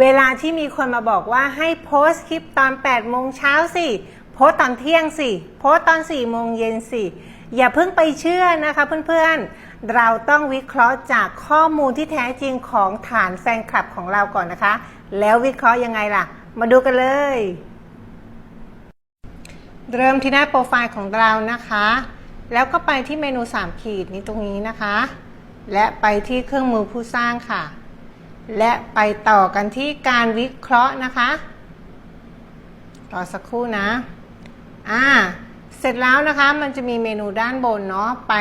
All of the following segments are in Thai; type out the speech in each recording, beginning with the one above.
เวลาที่มีคนมาบอกว่าให้โพสต์คลิปตอน8โมงเช้าสิ โพสต์ตอนเที่ยงสิ โพสต์ตอน4โมงเย็นสิ อย่าเพิ่งไปเชื่อนะคะเพื่อนๆ เราต้องวิเคราะห์จากข้อมูลที่แท้จริงของฐานแฟนคลับของเราก่อนนะคะ แล้ววิเคราะห์ยังไงล่ะ มาดูกันเลย เริ่มที่หน้าโปรไฟล์ของเรานะคะ แล้วก็ไปที่เมนู 3 ขีดนี้ตรงนี้นะคะ และไปที่เครื่องมือผู้สร้างค่ะ และไปต่อกันที่การวิเคราะห์นะคะ รอสักครู่นะ อ่า เสร็จแล้วนะคะ มันจะมีเมนูด้านบนเนาะ ไป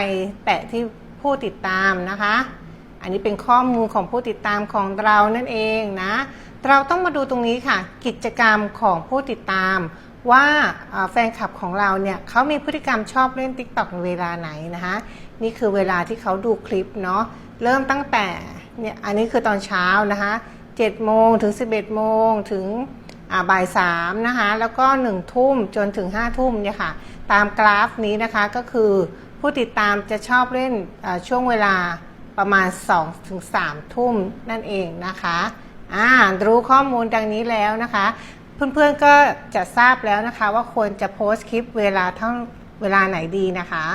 แตะที่ผู้ติดตามนะคะ อันนี้เป็นข้อมูลของผู้ติดตามของเรานั่นเองนะ เราต้องมาดูตรงนี้ค่ะ กิจกรรมของผู้ติดตาม ว่าแฟนคลับของเราเนี่ยเขามีพฤติกรรมชอบเล่น TikTok เวลาไหนนะคะ นี่คือเวลาที่เขาดูคลิปเนาะ เริ่มตั้งแต่ เนี่ยอันนี้คือตอนเช้านะคะ7โมงถึง 11โมงถึงบ่ายสามนะคะแล้วก็หนึ่งทุ่มจนถึงห้าทุ่มเนี่ยค่ะตามกราฟนี้นะคะก็คือผู้ติดตามจะชอบเล่นช่วงเวลาประมาณ2ถึง3ทุ่มนั่นเองนะคะอ่ารู้ข้อมูลดังนี้แล้วนะคะ เพื่อนๆก็จะทราบแล้วนะคะว่าควรจะโพสต์คลิปเวลาเท่าเวลาไหนดีนะคะ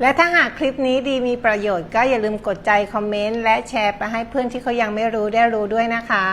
และถ้าหากคลิปนี้ดีมีประโยชน์ก็อย่าลืมกดใจคอมเมนต์และแชร์ไปให้เพื่อนที่เขายังไม่รู้ได้รู้ด้วยนะคะ